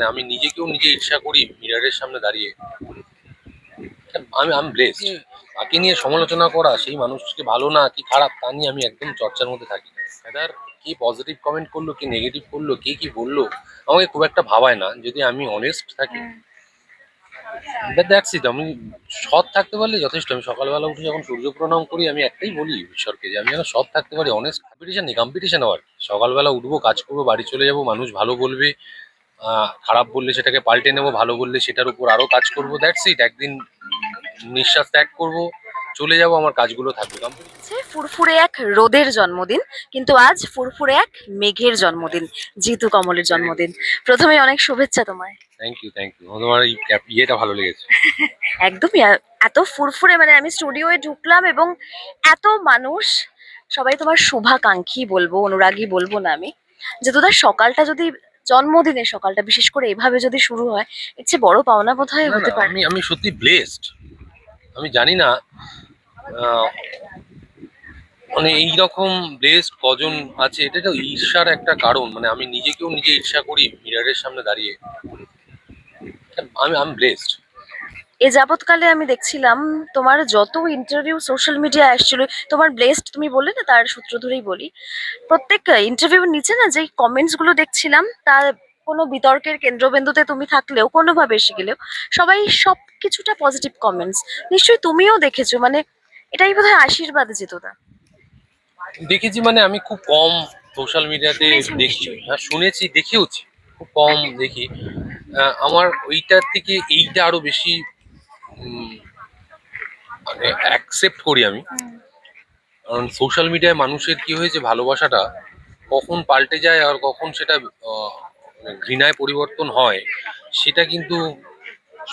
মানে আমি নিজেকেও নিজে ঈর্ষা করি মিরারের সামনে দাঁড়িয়ে। আমি আমি ব্লেসড তাকে নিয়ে সমালোচনা করা? সেই মানুষকে ভালো না কি খারাপ? তা নিয়ে আমি একদম চর্চার মধ্যে থাকি। এদার কি পজিটিভ কমেন্ট করল কি নেগেটিভ করল কে কি বলল আমাকে খুব একটা ভাবায় না। যদি আমি অনেস্ট থাকি দ্যাটস ইট আমি সৎ থাকতে পারলে যথেষ্ট। আমি সকালবেলা উঠে যখন সূর্য প্রণাম করি আমি একটাই বলি ঈশ্বরকে যে আমি যেন সৎ থাকতে পারি অনেস্ট কম্পিটিশন নেই কম্পিটিশন আবার সকালবেলা উঠবো কাজ করব বাড়ি চলে যাব মানুষ ভালো বলবে খারাপ বললে সেটাকে পাল্টে নেব ভালো বললে সেটার উপর আরও কাজ করব দ্যাটস ইট একদিন নিঃশ্বাস ত্যাগ করব চলে যাব আমার কাজগুলো থাকবে ফুরফুরে এক রোদের জন্মদিন কিন্তু আজ ফুরফুরে এক মেঘের জন্মদিন জিতু কমলের জন্মদিন। প্রথমে অনেক শুভেচ্ছা তোমায়। থ্যাংক ইউ থ্যাংক ইউ তোমার এই ক্যাপ ইয়েটা ভালো লেগেছে। একদমই এত ফুরফুরে মানে আমি স্টুডিওয়ে ঢুকলাম এবং এত মানুষ সবাই তোমার শুভাকাঙ্ক্ষী বলব অনুরাগী বলব না আমি যে তোদের সকালটা যদি জন্মদিনের সকালটা বিশেষ করে এভাবে যদি শুরু হয় এর চেয়ে বড় পাওনা বোধ হয় হতে পারে। আমি আমি সত্যি ব্লেসড আমি জানি না মানে এইরকম ব্লেসড কজন আছে এটা তো ঈর্ষার একটা কারণ। মানে আমি নিজেকেও নিজে ঈর্ষা করি মিরারের সামনে দাঁড়িয়ে। আমি আমি ব্লেসড এ যাবৎকালে আমি দেখছিলাম তোমার যত ইন্টারভিউ সোশ্যাল মিডিয়া আসছিল তোমার ব্লেসড তুমি বললে না তার সূত্র ধরেই বলি প্রত্যেক ইন্টারভিউ নিচে না যে কমেন্টসগুলো দেখছিলাম তার কোনো বিতর্কের কেন্দ্রবিন্দুতে তুমি থাকলেও কোনোভাবে এসে গেলেও সবাই সব কিছুটা পজিটিভ কমেন্টস নিশ্চয়ই তুমিও দেখেছ মানে এটাই বোধহয় আশীর্বাদ যেত না দেখেছি মানে আমি খুব কম সোশ্যাল মিডিয়াতে দেখি। হ্যাঁ শুনেছি দেখেওছি খুব কম দেখি। আহ, আমার ওইটার থেকে এইটা আরও বেশি মানে অ্যাকসেপ্ট করি আমি। কারণ সোশ্যাল মিডিয়ায় মানুষের কি হয়েছে ভালোবাসাটা কখন পাল্টে যায় আর কখন সেটা মানে ঘৃণায় পরিবর্তন হয় সেটা কিন্তু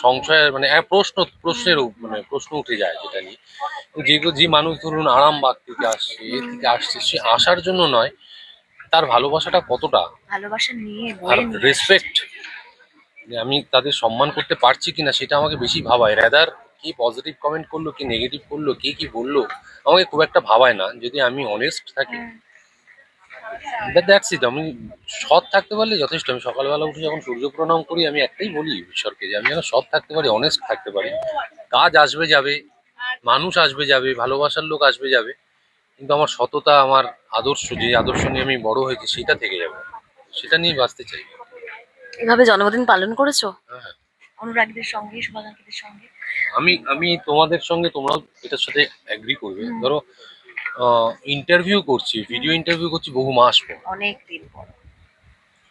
সংশয়ের মানে প্রশ্ন প্রশ্নের মানে প্রশ্ন উঠে যায় যেটা নিয়ে। যেগুলো যে মানুষ ধরুন আরামবাগ থেকে আসছে এ থেকে আসছে সে আসার জন্য নয় তার ভালোবাসাটা কতটা? ভালোবাসা নিয়ে আর রেসপেক্ট আমি তাদের সম্মান করতে পারছি কিনা সেটা আমাকে বেশি ভাবায়। রেদার কি পজিটিভ কমেন্ট করল কি নেগেটিভ করল কে কি বলল আমাকে খুব একটা ভাবায় না। যদি আমি অনেস্ট থাকি। দ্যাটস ইট আমি সৎ থাকতে পারলে যথেষ্ট। আমি সকালবেলা উঠে যখন সূর্য প্রণাম করি আমি একটাই বলি ঈশ্বরকে যে আমি যেন সৎ থাকতে পারি অনেস্ট থাকতে পারি। কাজ আসবে যাবে মানুষ আসবে যাবে ভালোবাসার লোক আসবে যাবে কিন্তু আমার সততা আমার আদর্শ যে আদর্শ নিয়ে আমি বড় হয়েছি সেটা থেকে যাবে। সেটা নিয়ে বাঁচতে চাই। এভাবে জন্মদিন পালন করেছ? হ্যাঁ। অনুরাগীদের সঙ্গে শুভাকাঙ্ক্ষীদের সঙ্গে। আমি আমি তোমাদের সঙ্গে তোমরাও এটার সাথে অ্যাগ্রি করবে। ধরো ইন্টারভিউ করছি ভিডিও ইন্টারভিউ করছি বহু মাস পর। অনেক দিন পর।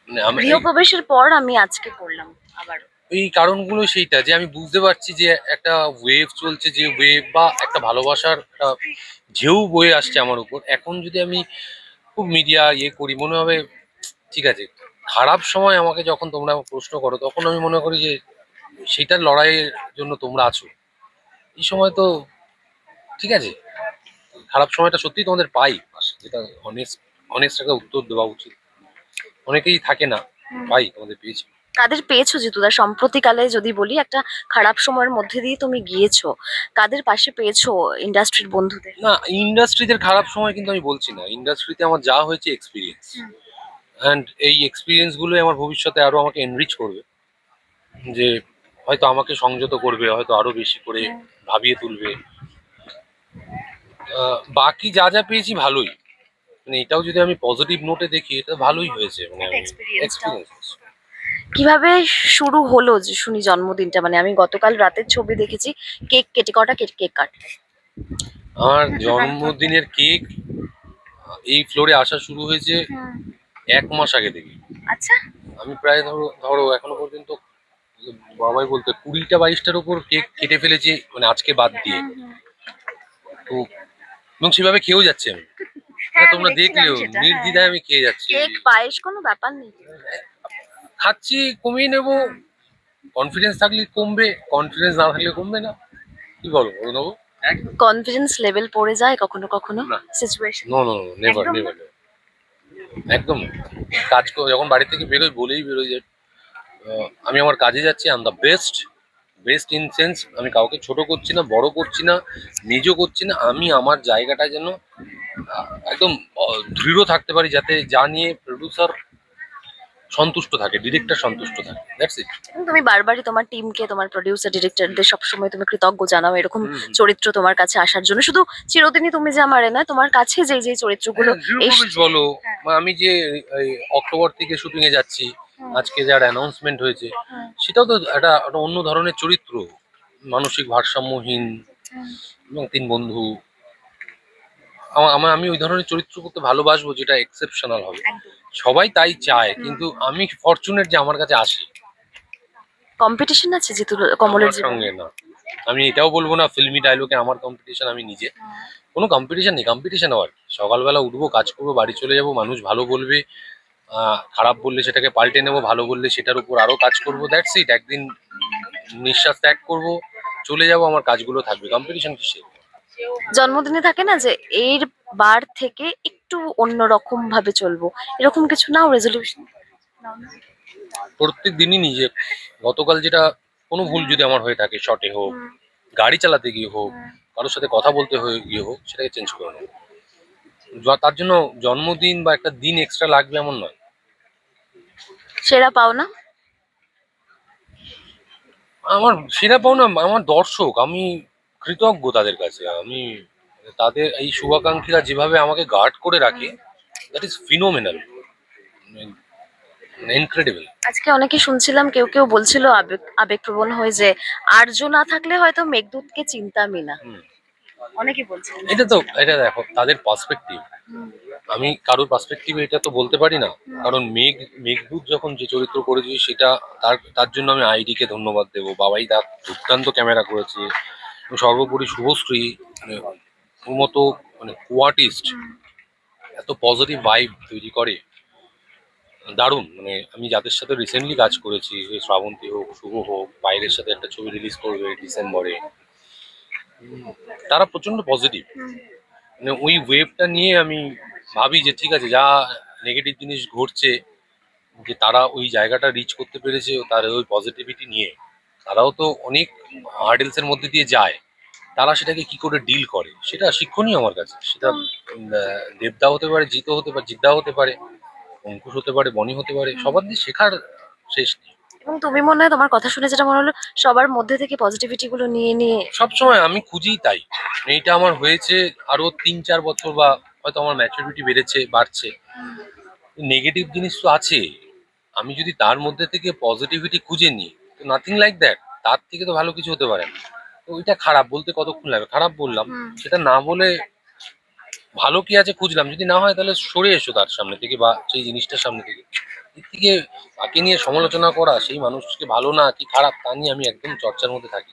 মানে গৃহপ্রবেশের পর আমি আজকে করলাম আবার। এই কারণগুলো সেইটা যে আমি বুঝতে পারছি যে একটা ওয়েভ চলছে যে ওয়েভ বা একটা ভালোবাসার একটা ঢেউ বয়ে আসছে আমার উপর। এখন যদি আমি খুব মিডিয়া ইয়ে করি মনে হবে ঠিক আছে খারাপ সময় আমাকে যখন তোমরা প্রশ্ন করো তখন আমি মনে করি যে সেটার লড়াইয়ের জন্য তোমরা আছো। এই সময় তো ঠিক আছে খারাপ সময়টা সত্যি তোমাদের পাই যেটা অনেস্ট অনেস্ট একটা উত্তর দেওয়া উচিত। অনেকেই থাকে না পাই তোমাদের পেয়েছি। কাদের পেয়েছ জিতুদা? সম্প্রতিকালে যদি বলি একটা খারাপ সময়ের মধ্যে দিয়ে তুমি গিয়েছো কাদের পাশে পেয়েছ ইন্ডাস্ট্রির বন্ধুদের? না ইন্ডাস্ট্রিতে খারাপ সময় কিন্তু আমি বলছি না। ইন্ডাস্ট্রিতে আমার যা হয়েছে এক্সপিরিয়েন্স। অ্যান্ড এই এক্সপিরিয়েন্স গুলোই আমার ভবিষ্যতে আরও আমাকে এনরিচ করবে। যে হয়তো আমাকে সংযত করবে হয়তো আরও বেশি করে ভাবিয়ে তুলবে। বাকি যা যা পেয়েছি ভালোই। মানে এটাও যদি আমি পজিটিভ নোটে দেখি এটা ভালোই হয়েছে। মানে। এক্সপিরিয়েন্স কীভাবে শুরু হলো যে শুনি জন্মদিনটা? মানে আমি গতকাল রাতের ছবি দেখেছি কেক কেটে কটা কেক কেক কাটলে আমার জন্মদিনের কেক এই ফ্লোরে আসা শুরু হয়েছে এক মাস আগে থেকে। আচ্ছা। আমি প্রায় ধরো ধরো এখনও পর্যন্ত বাবাই বলতে কুড়িটা বাইশটার উপর কেক কেটে ফেলেছি মানে আজকে বাদ দিয়ে। তো এবং সেভাবে খেয়েও যাচ্ছে আমি। হ্যাঁ, তোমরা দেখলেও নির্দ্বিধায় আমি খেয়ে যাচ্ছি। কেক পায়েস কোনো ব্যাপার নেই। খাচ্ছি কমিয়ে নেব। কনফিডেন্স থাকলে কমবে কনফিডেন্স না থাকলে কমবে না। কি বলো অরুণবাবু কনফিডেন্স লেভেল পড়ে যায় কখনো কখনো situation no no. Never never একদম। কাজ করে যখন বাড়ি থেকে বেরোই বলেই বেরোই যে আহ, আমি আমার কাজে যাচ্ছি I'm the best best in sense আমি কাউকে ছোট করছি না বড় করছি না নিজও করছি না আমি আমার জায়গাটা যেন একদম দৃঢ় থাকতে পারি যাতে যা নিয়ে প্রডিউসার সন্তুষ্ট থাকে ডিরেক্টর সন্তুষ্ট থাকে দ্যাটস ইট তুমি বারবারই তোমার টিমকে তোমার প্রডিউসার ডিরেক্টরদের সবসময় তুমি কৃতজ্ঞ জানাও এরকম চরিত্র তোমার কাছে আসার জন্য। শুধু চিরদিনই তুমি যে আমারে না তোমার কাছে যে যে চরিত্রগুলো হ্যাঁ, বলো। হ্যাঁ। আমি যে অক্টোবর থেকে শুটিং এ যাচ্ছি আজকে যার অ্যানাউন্সমেন্ট হয়েছে সেটাও তো একটা একটা অন্য ধরনের চরিত্র। মানসিক ভারসাম্যহীন এবং তিন বন্ধু। আমা- আমা- ওই ধরনের চরিত্র করতে ভালোবাসবো যেটা এক্সেপশনাল হবে। সবাই তাই চায় কিন্তু আমি ফরচুনেট যে আমার কাছে আসে। কম্পিটিশন আছে জিতু কমলের সঙ্গে না। আমি এটাও বলব না ফিল্মি ডায়লগে আমার কম্পিটিশন আমি নিজে। কোনো কম্পিটিশন নেই কম্পিটিশন আবার। সকালবেলা উঠবো কাজ করব বাড়ি চলে যাব মানুষ ভালো বলবে খারাপ বললে সেটাকে পাল্টে নেব ভালো বললে সেটার উপর আরও কাজ করব দ্যাটস ইট একদিন নিঃশ্বাস ত্যাগ করব চলে যাব আমার কাজগুলো থাকবে কম্পিটিশন কিসে জন্মদিনে থাকে না যে এর বার থেকে একটু অন্যরকম ভাবে চলবো এরকম কিছু নাও রেজলিউশন প্রত্যেক দিনই নিজে গতকাল যেটা কোনো ভুল যদি আমার হয়ে থাকে শর্টে হোক গাড়ি চালাতে গিয়ে হোক কারোর সাথে কথা বলতে হয়ে গিয়ে হোক সেটাকে চেঞ্জ করে নেব। তার জন্য জন্মদিন বা একটা দিন এক্সট্রা লাগবে এমন নয়। সেরা পাওনা আমার সেরা পাওনা আমার দর্শক আমি কৃতজ্ঞ তাদের কাছে। আমি তাদের এই শুভাকাঙ্ক্ষীরা যেভাবে আমাকে গার্ড করে রাখে দ্যাট ইজ ফিনোমেনাল ইনক্রেডিবল আজকে অনেকে শুনছিলাম কেউ কেউ বলছিল আবেগ আবেগপ্রবণ হয়ে যে আর্য না থাকলে হয়তো মেঘদূতকে চিন্তামই না। অনেকে বলছিলেন এটা তো এটা দেখো তাদের পার্সপেক্টিভ আমি কারোর পার্সপেক্টিভে এটা তো বলতে পারি না। কারণ মেঘ মেঘদূত যখন যে চরিত্র করেছি সেটা তার তার জন্য আমি আইডিকে ধন্যবাদ দেবো। বাবাই দা দুর্দান্ত ক্যামেরা করেছে। সর্বোপরি শুভশ্রী মানে ওর মতো মানে কোয়ার্টিস্ট এত পজিটিভ ভাইব তৈরি করে। দারুণ মানে আমি যাদের সাথে রিসেন্টলি কাজ করেছি শ্রাবন্তী হোক শুভ হোক বাইরের সাথে একটা ছবি রিলিজ করবে ডিসেম্বরে। তারা প্রচণ্ড পজিটিভ মানে ওই ওয়েভটা নিয়ে আমি ভাবি যে ঠিক আছে যা নেগেটিভ জিনিস ঘটছে যে তারা ওই জায়গাটা রিচ করতে পেরেছে তার ওই পজিটিভিটি নিয়ে। তারাও তো অনেক হার্ডেলস এর মধ্যে দিয়ে যায়। তারা সেটাকে কি করে ডিল করে? সেটা শিক্ষণীয় আমার কাছে। সেটা দেবদা হতে পারে জিতো হতে পারে জিদ্দা হতে পারে অঙ্কুশ হতে পারে বনি হতে পারে সবার দিয়ে শেখার শেষ নেই। এবং তুমি মনে হয় তোমার কথা শুনে যেটা মনে হলো সবার মধ্যে থেকে পজিটিভিটি গুলো নিয়ে নিয়ে সবসময় আমি খুঁজি তাই। এইটা আমার হয়েছে আরও তিন চার বছর বা হয়তো আমার ম্যাচুরিটি বেড়েছে বাড়ছে। নেগেটিভ জিনিস তো আছে। আমি যদি তার মধ্যে থেকে পজিটিভিটি খুঁজে নিই তো নাথিং লাইক দ্যাট তার থেকে তো ভালো কিছু হতে পারে তো ওইটা খারাপ বলতে কতক্ষণ লাগবে? খারাপ বললাম। সেটা না বলে ভালো কি আছে খুঁজলাম। যদি না হয় তাহলে সরে এসো তার সামনে থেকে বা সেই জিনিসটার সামনে থেকে। থেকে তাকে নিয়ে সমালোচনা করা সেই মানুষকে ভালো না কি খারাপ তা নিয়ে আমি একদম চর্চার মধ্যে থাকি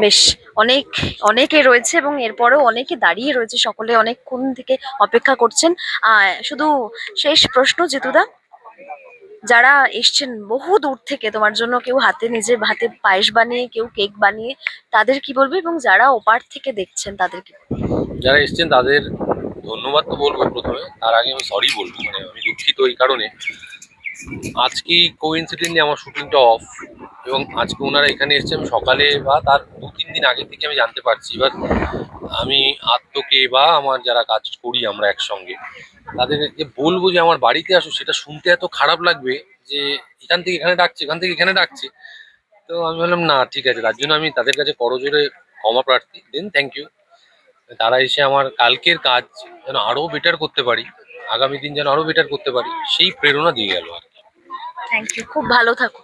বেশ অনেক অনেকে রয়েছে এবং এরপরেও অনেকে দাঁড়িয়ে রয়েছে সকলে অনেকক্ষণ থেকে অপেক্ষা করছেন। শুধু শেষ প্রশ্ন জিতুদা। যারা এসছেন বহু দূর থেকে তোমার জন্য কেউ হাতে নিজে হাতে পায়েস বানিয়ে কেউ কেক বানিয়ে তাদের কি বলবে এবং যারা ওপার থেকে দেখছেন তাদের কি যারা এসছেন তাদের ধন্যবাদ তো বলব প্রথমে। তার আগে আমি সরি বলব মানে আমি দুঃখিত এই কারণে। আজকে কোইন্সিডেন্টলি আমার শুটিংটা অফ এবং আজকে ওনারা এখানে এসছেন সকালে বা তার দু, তিন দিন আগে থেকে আমি জানতে পারছি। এবার আমি আত্মকে বা আমার যারা কাজ করি আমরা একসঙ্গে তাদের যে বলব যে আমার বাড়িতে আসো, সেটা শুনতে এত খারাপ লাগবে যে এখান থেকে এখানে ডাকছে, এখান থেকে এখানে ডাকছে। তো আমি বললাম না, ঠিক আছে, তার জন্য আমি তাদের কাছে করজোরে ক্ষমা প্রার্থী দেন থ্যাংক ইউ তারা এসে আমার কালকের কাজ যেন আরও বেটার করতে পারি। আগামী দিন যেন আরও বেটার করতে পারি, সেই প্রেরণা দিয়ে গেল আর কি। থ্যাংক ইউ খুব ভালো থাকো